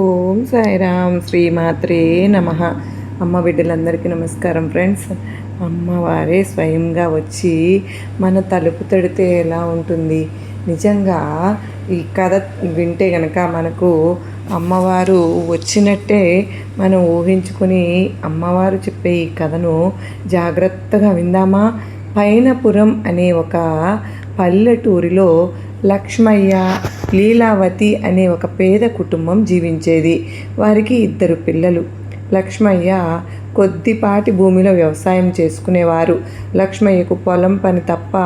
ఓం సాయిరామ్ శ్రీమాత్రే నమ. అమ్మ బిడ్డలందరికీ నమస్కారం ఫ్రెండ్స్. అమ్మవారే స్వయంగా వచ్చి మన తలుపు తడితే ఎలా ఉంటుంది? నిజంగా ఈ కథ వింటే గనక మనకు అమ్మవారు వచ్చినట్టే మనం ఊహించుకుని అమ్మవారు చెప్పే ఈ కథను జాగ్రత్తగా విందామా? పైనపురం అనే ఒక పల్లెటూరిలో లక్ష్మయ్య లీలావతి అనే ఒక పేద కుటుంబం జీవించేది. వారికి ఇద్దరు పిల్లలు. లక్ష్మయ్య కొద్దిపాటి భూమిలో వ్యవసాయం చేసుకునేవారు. లక్ష్మయ్యకు పొలం పని తప్ప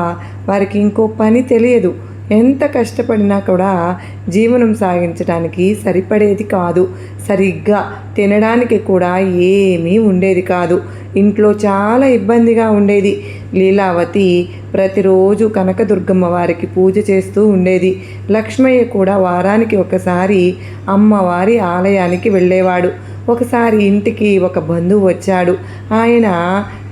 వారికి ఇంకో పని తెలియదు. ఎంత కష్టపడినా కూడా జీవనం సాగించడానికి సరిపడేది కాదు. సరిగ్గా తినడానికి కూడా ఏమీ ఉండేది కాదు. ఇంట్లో చాలా ఇబ్బందిగా ఉండేది. లీలావతి ప్రతిరోజు కనకదుర్గమ్మ వారికి పూజ చేస్తూ ఉండేది. లక్ష్మయ్య కూడా వారానికి ఒకసారి అమ్మవారి ఆలయానికి వెళ్ళేవాడు. ఒకసారి ఇంటికి ఒక బంధువు వచ్చాడు. ఆయన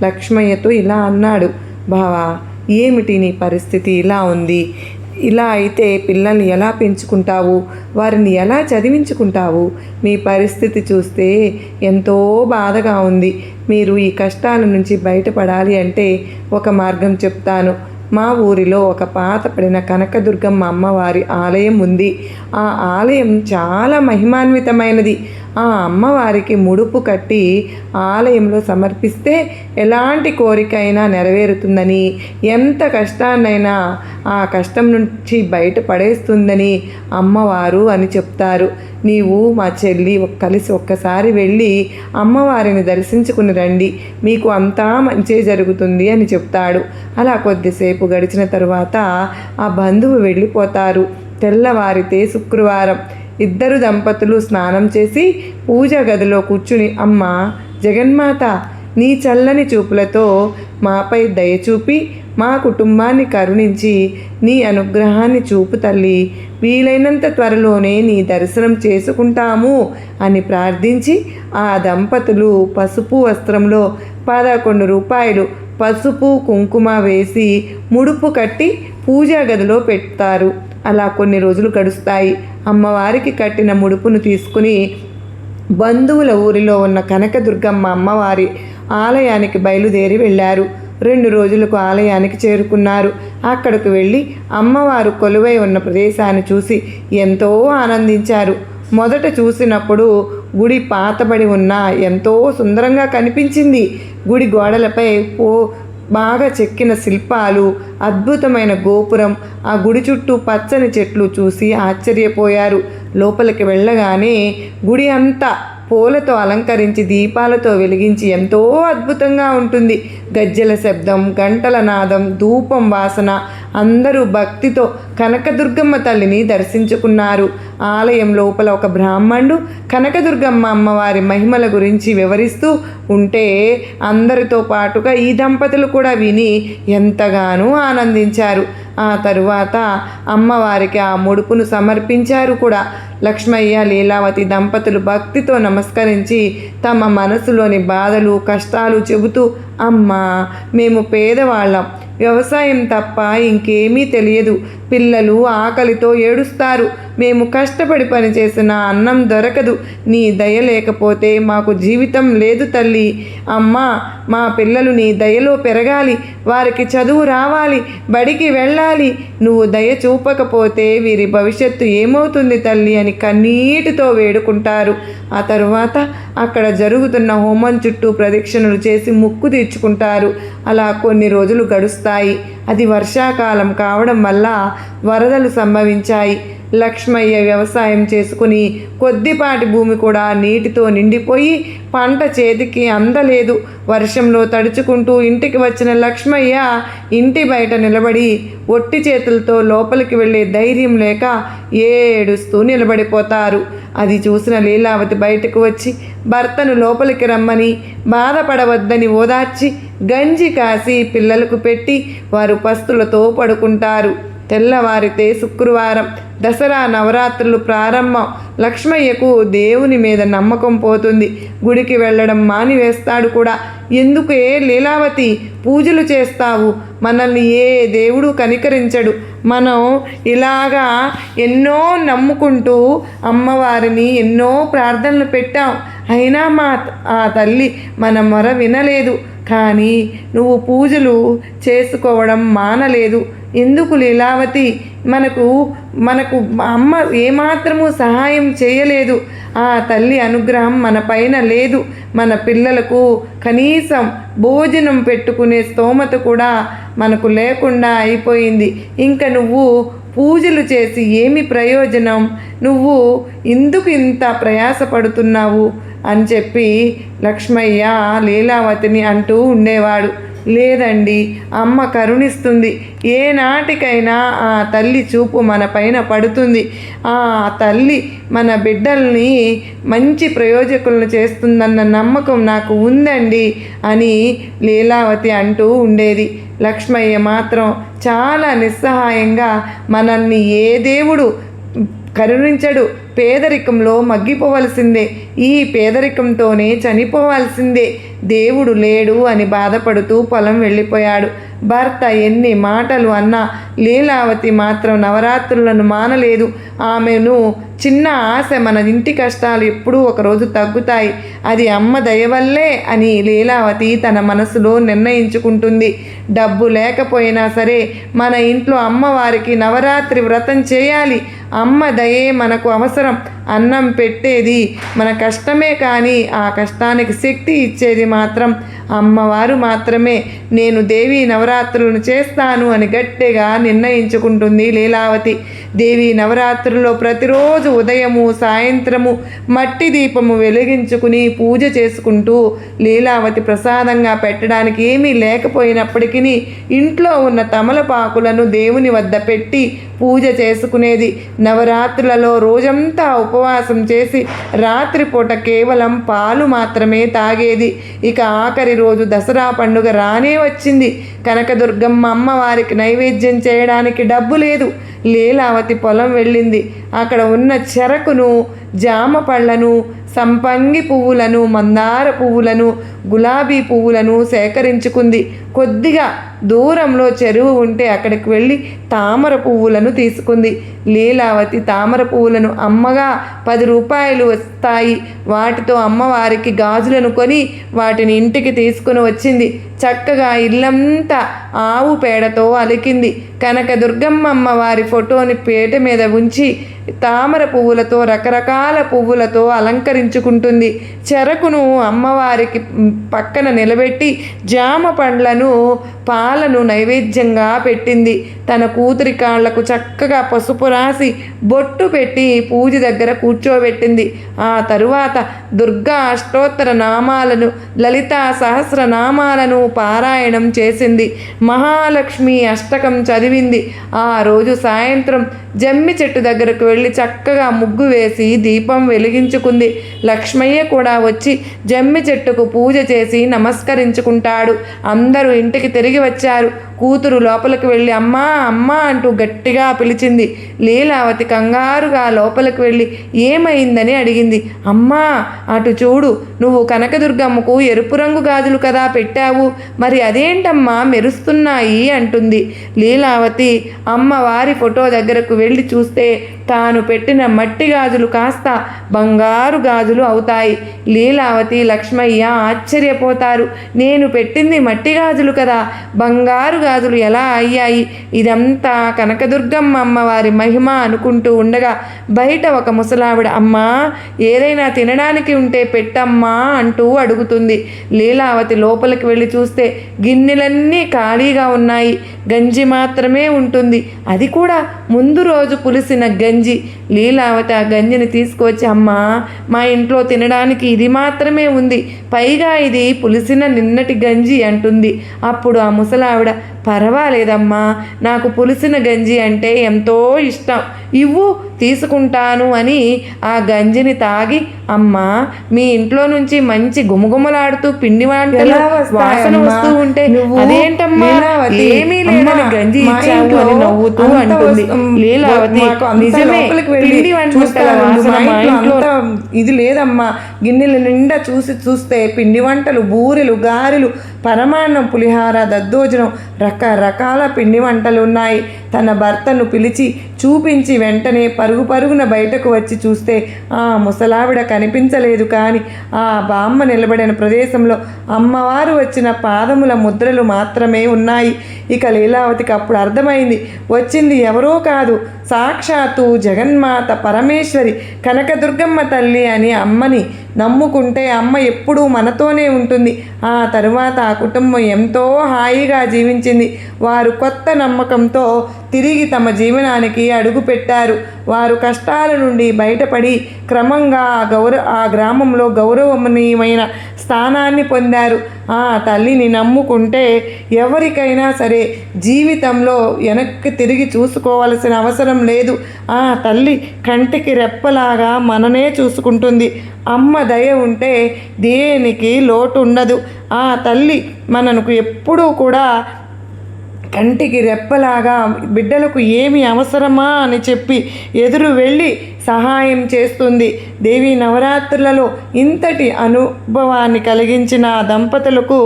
లక్ష్మయ్యతో ఇలా అన్నాడు బావా ఏమిటి నీ పరిస్థితి? ఇలా ఉంది. ఇలా అయితే పిల్లల్ని ఎలా పెంచుకుంటావు? వారిని ఎలా చదివించుకుంటావు? మీ పరిస్థితి చూస్తే ఎంతో బాధగా ఉంది. మీరు ఈ కష్టాల నుంచి బయటపడాలి అంటే ఒక మార్గం చెప్తాను. మా ఊరిలో ఒక పాతపడిన కనకదుర్గమ్మ అమ్మవారి ఆలయం ఉంది. ఆ ఆలయం చాలా మహిమాన్వితమైనది. ఆ అమ్మవారికి ముడుపు కట్టి ఆలయంలో సమర్పిస్తే ఎలాంటి కోరికైనా నెరవేరుతుందని ఎంత కష్టాన్నైనా ఆ కష్టం నుంచి బయటపడేస్తుందని అమ్మవారు అని చెప్తారు. నీవు మా చెల్లి కలిసి ఒక్కసారి వెళ్ళి అమ్మవారిని దర్శించుకుని రండి. మీకు అంతా మంచి జరుగుతుంది అని చెప్తాడు. అలా కొద్దిసేపు గడిచిన తరువాత ఆ బంధువు వెళ్ళిపోతారు. తెల్లవారితే శుక్రవారం. ఇద్దరు దంపతులు స్నానం చేసి పూజ గదిలో కూర్చుని అమ్మ జగన్మాత నీ చల్లని చూపులతో మాపై దయచూపి మా కుటుంబాన్ని కరుణించి నీ అనుగ్రహాన్ని చూపు తల్లి. వీలైనంత త్వరలోనే నీ దర్శనం చేసుకుంటాము అని ప్రార్థించి ఆ దంపతులు పసుపు వస్త్రంలో పదకొండు రూపాయలు పసుపు కుంకుమ వేసి ముడుపు కట్టి పూజా గదిలో పెడతారు. అలా కొన్ని రోజులు గడుస్తాయి. అమ్మవారికి కట్టిన ముడుపును తీసుకుని బంధువుల ఊరిలో ఉన్న కనకదుర్గమ్మ అమ్మవారి ఆలయానికి బయలుదేరి వెళ్ళారు. రెండు రోజులకు ఆలయానికి చేరుకున్నారు. అక్కడికి వెళ్ళి అమ్మవారు కొలువై ఉన్న ప్రదేశాన్ని చూసి ఎంతో ఆనందించారు. మొదట చూసినప్పుడు గుడి పాతబడి ఉన్న ఎంతో సుందరంగా కనిపించింది. గుడి గోడలపై పో బాగా చెక్కిన శిల్పాలు అద్భుతమైన గోపురం ఆ గుడి చుట్టూ పచ్చని చెట్లు చూసి ఆశ్చర్యపోయారు. లోపలికి వెళ్ళగానే గుడి అంతా పూలతో అలంకరించి దీపాలతో వెలిగించి ఎంతో అద్భుతంగా ఉంటుంది. గజ్జెల శబ్దం గంటల నాదం ధూపం వాసన అందరూ భక్తితో కనకదుర్గమ్మ తల్లిని దర్శించుకున్నారు. ఆలయం లోపల ఒక బ్రాహ్మణుడు కనకదుర్గమ్మ అమ్మవారి మహిమల గురించి వివరిస్తూ ఉంటే అందరితో పాటుగా ఈ దంపతులు కూడా విని ఎంతగానో ఆనందించారు. ఆ తరువాత అమ్మవారికి ఆ ముడుపును సమర్పించారు కూడా. లక్ష్మయ్య లీలావతి దంపతులు భక్తితో నమస్కరించి తమ మనసులోని బాధలు కష్టాలు చెబుతూ అమ్మా మేము పేదవాళ్ళం. వ్యవసాయం తప్ప ఇంకేమీ తెలియదు. పిల్లలు ఆకలితో ఏడుస్తారు. మేము కష్టపడి పనిచేసిన అన్నం దొరకదు. నీ దయ లేకపోతే మాకు జీవితం లేదు తల్లి. అమ్మా మా పిల్లలు నీ దయలో పెరగాలి. వారికి చదువు రావాలి బడికి వెళ్ళాలి. నువ్వు దయ చూపకపోతే వీరి భవిష్యత్తు ఏమవుతుంది తల్లి అని కన్నీటితో వేడుకుంటారు. ఆ తరువాత అక్కడ జరుగుతున్న హోమం చుట్టూ ప్రదక్షిణలు చేసి ముక్కు తీర్చుకుంటారు. అలా కొన్ని రోజులు గడుస్తాయి. అది వర్షాకాలం కావడం వల్ల వరదలు సంభవించాయి. లక్ష్మయ్య వ్యవసాయం చేసుకుని కొద్దిపాటి భూమి కూడా నీటితో నిండిపోయి పంట చేతికి అందలేదు. వర్షంలో తడుచుకుంటూ ఇంటికి వచ్చిన లక్ష్మయ్య ఇంటి బయట నిలబడి ఒట్టి చేతులతో లోపలికి వెళ్ళే ధైర్యం లేక ఏడుస్తూ నిలబడిపోతారు. అది చూసిన లీలావతి బయటకు వచ్చి భర్తను లోపలికి రమ్మని బాధపడవద్దని ఓదార్చి గంజి కాసి పిల్లలకు పెట్టి వారు పస్తులతో పడుకుంటారు. తెల్లవారితే శుక్రవారం దసరా నవరాత్రులు ప్రారంభం. లక్ష్మయ్యకు దేవుని మీద నమ్మకం పోతుంది. గుడికి వెళ్ళడం మానివేస్తాడు కూడా. ఎందుకే లీలావతి పూజలు చేస్తావు? మనల్ని ఏ దేవుడు కనికరించడు. మనం ఇలాగా ఎన్నో నమ్ముకుంటూ అమ్మవారిని ఎన్నో ప్రార్థనలు పెట్టాం. అయినా మా ఆ తల్లి మన మొర వినలేదు. కానీ నువ్వు పూజలు చేసుకోవడం మానలేదు. ఎందుకు లీలావతి? మనకు మనకు అమ్మ ఏమాత్రము సహాయం చేయలేదు. ఆ తల్లి అనుగ్రహం మన పైన లేదు. మన పిల్లలకు కనీసం భోజనం పెట్టుకునే స్తోమత కూడా మనకు లేకుండా అయిపోయింది. ఇంకా నువ్వు పూజలు చేసి ఏమి ప్రయోజనం? నువ్వు ఎందుకు ఇంత ప్రయాసపడుతున్నావు? అని చెప్పి లక్ష్మయ్య లీలావతిని అంటూ ఉండేవాడు. లేదండి అమ్మ కరుణిస్తుంది. ఏనాటికైనా ఆ తల్లి చూపు మన పైన పడుతుంది. ఆ తల్లి మన బిడ్డల్ని మంచి ప్రయోజకులను చేస్తుందన్న నమ్మకం నాకు ఉందండి అని లీలావతి అంటూ ఉండేది. లక్ష్మయ్య మాత్రం చాలా నిస్సహాయంగా మనల్ని ఏ దేవుడు కరుణించడు పేదరికంలో మగ్గిపోవలసిందే. ఈ పేదరికంతోనే చనిపోవాల్సిందే. దేవుడు లేడు అని బాధపడుతూ పొలం వెళ్ళిపోయాడు. భర్త ఎన్ని మాటలు అన్నా లీలావతి మాత్రం నవరాత్రులను మానలేదు. ఆమెను చిన్న ఆశ మన ఇంటి కష్టాలు ఎప్పుడూ ఒకరోజు తగ్గుతాయి. అది అమ్మ దయవల్లే అని లీలావతి తన మనసులో నిర్ణయించుకుంటుంది. డబ్బు లేకపోయినా సరే మన ఇంట్లో అమ్మవారికి నవరాత్రి వ్రతం చేయాలి. అమ్మ దయే మనకు అవసరం అన్నం పెట్టేది. మన కష్టమే కానీ ఆ కష్టానికి శక్తి ఇచ్చేది మాత్రం అమ్మవారు మాత్రమే. నేను దేవి నవరాత్రులను చేస్తాను అని గట్టిగా నిర్ణయించుకుంటుంది లీలావతి. దేవి నవరాత్రుల్లో ప్రతిరోజు ఉదయము సాయంత్రము మట్టి దీపము వెలిగించుకుని పూజ చేసుకుంటూ లీలావతి ప్రసాదంగా పెట్టడానికి ఏమీ లేకపోయినప్పటికీ ఇంట్లో ఉన్న తమలపాకులను దేవుని వద్ద పెట్టి పూజ చేసుకునేది. నవరాత్రులలో రోజంతా ఉపవాసం చేసి రాత్రిపూట కేవలం పాలు మాత్రమే తాగేది. ఇక ఆఖరి రోజు దసరా పండుగ రానే వచ్చింది. కనకదుర్గమ్మ అమ్మవారికి నైవేద్యం చేయడానికి డబ్బు లేదు. లీలావతి పొలం వెళ్ళింది. అక్కడ ఉన్న చెరకును జామ పళ్ళను సంపంగి పువ్వులను మందార పువ్వులను గులాబీ పువ్వులను సేకరించుకుంది. కొద్దిగా దూరంలో చెరువు ఉంటే అక్కడికి వెళ్ళి తామర పువ్వులను తీసుకుంది. లీలావతి తామర పువ్వులను అమ్మగా పది రూపాయలు వస్తాయి. వాటితో అమ్మవారికి గాజులను కొని వాటిని ఇంటికి తీసుకుని వచ్చింది. చక్కగా ఇల్లంతా ఆవు పేడతో అలికింది. కనక అమ్మవారి ఫోటోని పేట మీద ఉంచి తామర పువ్వులతో రకరకాల పువ్వులతో అలంకరించుకుంటుంది. చెరకును అమ్మవారికి పక్కన నిలబెట్టి జామ పండ్లను పాలను నైవేద్యంగా పెట్టింది. తన కూతురి కాళ్ళకు చక్కగా పసుపు రాసి బొట్టు పెట్టి పూజ దగ్గర కూర్చోబెట్టింది. ఆ తరువాత దుర్గా అష్టోత్తర నామాలను లలిత సహస్ర నామాలను పారాయణం చేసింది. మహాలక్ష్మి అష్టకం చదివింది. ఆ రోజు సాయంత్రం జమ్మి చెట్టు దగ్గరకు వెళ్ళి చక్కగా ముగ్గు వేసి దీపం వెలిగించుకుంది. లక్ష్మయ్య కూడా వచ్చి జమ్మి చెట్టుకు పూజ చేసి నమస్కరించుకుంటాడు. అందరూ ఇంటికి తిరిగి వచ్చారు. కూతురు లోపలికి వెళ్ళి అమ్మా అమ్మా అంటూ గట్టిగా పిలిచింది. లీలావతి కంగారుగా లోపలికి వెళ్ళి ఏమైందని అడిగింది. అమ్మా అటు చూడు నువ్వు కనకదుర్గమ్మకు ఎరుపు రంగు గాజులు కదా పెట్టావు. మరి అదేంటమ్మా మెరుస్తున్నాయి అంటుంది. లీలావతి అమ్మవారి ఫోటో దగ్గరకు వెళ్ళి చూస్తే తాను పెట్టిన మట్టి గాజులు కాస్త బంగారు గాజులు అవుతాయి. లీలావతి లక్ష్మయ్య ఆశ్చర్యపోతారు. నేను పెట్టింది మట్టి గాజులు కదా. బంగారు గాజులు ఎలా అయ్యాయి? ఇదంతా కనకదుర్గమ్మ అమ్మవారి మహిమ అనుకుంటూ ఉండగా బయట ఒక ముసలావిడ అమ్మా ఏదైనా తినడానికి ఉంటే పెట్టమ్మా అంటూ అడుగుతుంది. లీలావతి లోపలికి వెళ్ళి చూస్తే గిన్నెలన్నీ ఖాళీగా ఉన్నాయి. గంజి మాత్రమే ఉంటుంది. అది కూడా ముందు రోజు పులిసిన గంజి. లీలావతి ఆ గంజిని తీసుకువచ్చి అమ్మా మా ఇంట్లో తినడానికి ఇది మాత్రమే ఉంది. పైగా ఇది పులిసిన నిన్నటి గంజి అంటుంది. అప్పుడు ఆ ముసలావిడ పర్వాలేదమ్మా నాకు పులిసిన గంజి అంటే ఎంతో ఇష్టం. ఇవ్వు తీసుకుంటాను అని ఆ గంజిని తాగి అమ్మా మీ ఇంట్లో నుంచి మంచి గుమగుమలాడుతూ పిండి వంటలు? వాసన వస్తూ ఉంటే అదేంటమ్మా ఏమీ లేదని గంజి ఇచ్చావు అని నవ్వుతూ అంటుంది లీలావతి నిజమే పిండి వంటల. వాసన మా ఇంట్లో ఇది లేదమ్మా గిన్నెల నిండా చూసి చూస్తే పిండి వంటలు బూరెలు గారెలు పరమాన్నం పులిహార దద్దోజనం రకరకాల పిండి వంటలు ఉన్నాయి తన భర్తను పిలిచి చూపించి వెంటనే పరుగు పరుగున బయటకు వచ్చి చూస్తే ఆ ముసలావిడ కనిపించలేదు కానీ ఆ బామ్మ నిలబడిన ప్రదేశంలో అమ్మవారు వచ్చిన పాదముల ముద్రలు మాత్రమే ఉన్నాయి. ఇక లీలావతికి అప్పుడు అర్థమైంది వచ్చింది ఎవరో కాదు. సాక్షాత్తు జగన్మాత పరమేశ్వరి కనకదుర్గమ్మ తల్లి అని అమ్మని నమ్ముకుంటే అమ్మ ఎప్పుడూ మనతోనే ఉంటుంది. ఆ తరువాత ఆ కుటుంబం ఎంతో హాయిగా జీవించింది. వారు కొత్త నమ్మకంతో తిరిగి తమ జీవనానికి అడుగుపెట్టారు వారు కష్టాల నుండి బయటపడి క్రమంగా ఆ గౌరవ ఆ గ్రామంలో గౌరవనీయమైన స్థానాన్ని పొందారు. ఆ తల్లిని నమ్ముకుంటే ఎవరికైనా సరే జీవితంలో వెనక్కి తిరిగి చూసుకోవాల్సిన అవసరం లేదు. ఆ తల్లి కంటికి రెప్పలాగా మననే చూసుకుంటుంది. అమ్మ దయ ఉంటే దేనికి లోటు ఉండదు. ఆ తల్లి మనకు ఎప్పుడూ కూడా కంటికి రెప్పలాగా బిడ్డలకు ఏమి అవసరమా అని చెప్పి ఎదురు వెళ్ళి సహాయం చేస్తుంది. దేవి నవరాత్రులలో ఇంతటి అనుభవాన్ని కలిగించిన దంపతులకు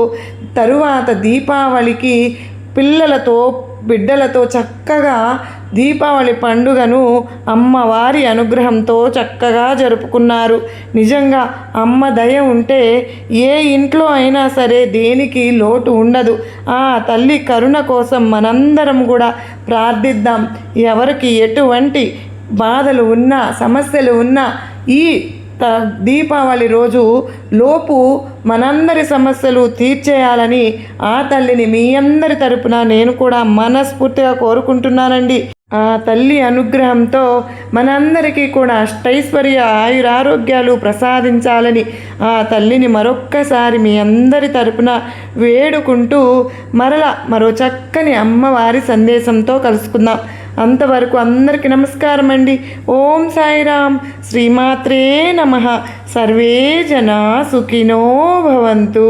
తరువాత దీపావళికి పిల్లలతో బిడ్డలతో చక్కగా దీపావళి పండుగను అమ్మవారి అనుగ్రహంతో చక్కగా జరుపుకున్నారు. నిజంగా అమ్మ దయ ఉంటే ఏ ఇంట్లో అయినా సరే దేనికి లోటు ఉండదు. ఆ తల్లి కరుణ కోసం మనందరం కూడా ప్రార్థిద్దాం. ఎవరికి ఎటువంటి బాధలు ఉన్నా సమస్యలు ఉన్నా ఈ త దీపావళి రోజు లోపు మనందరి సమస్యలు తీర్చేయాలని ఆ తల్లిని మీ అందరి తరపున నేను కూడా మనస్ఫూర్తిగా కోరుకుంటున్నానండి. ఆ తల్లి అనుగ్రహంతో మనందరికీ కూడా అష్టైశ్వర్య ఆయురారోగ్యాలు ప్రసాదించాలని ఆ తల్లిని మరొక్కసారి మీ అందరి తరపున వేడుకుంటూ మరల మరో చక్కని అమ్మవారి సందేశంతో కలుసుకుందాం. అంతవరకు అందరికీ నమస్కారం అండి. ఓం సాయిరామ్ శ్రీమాత్రే నమ. సర్వే జనా సుఖినో భవంతు.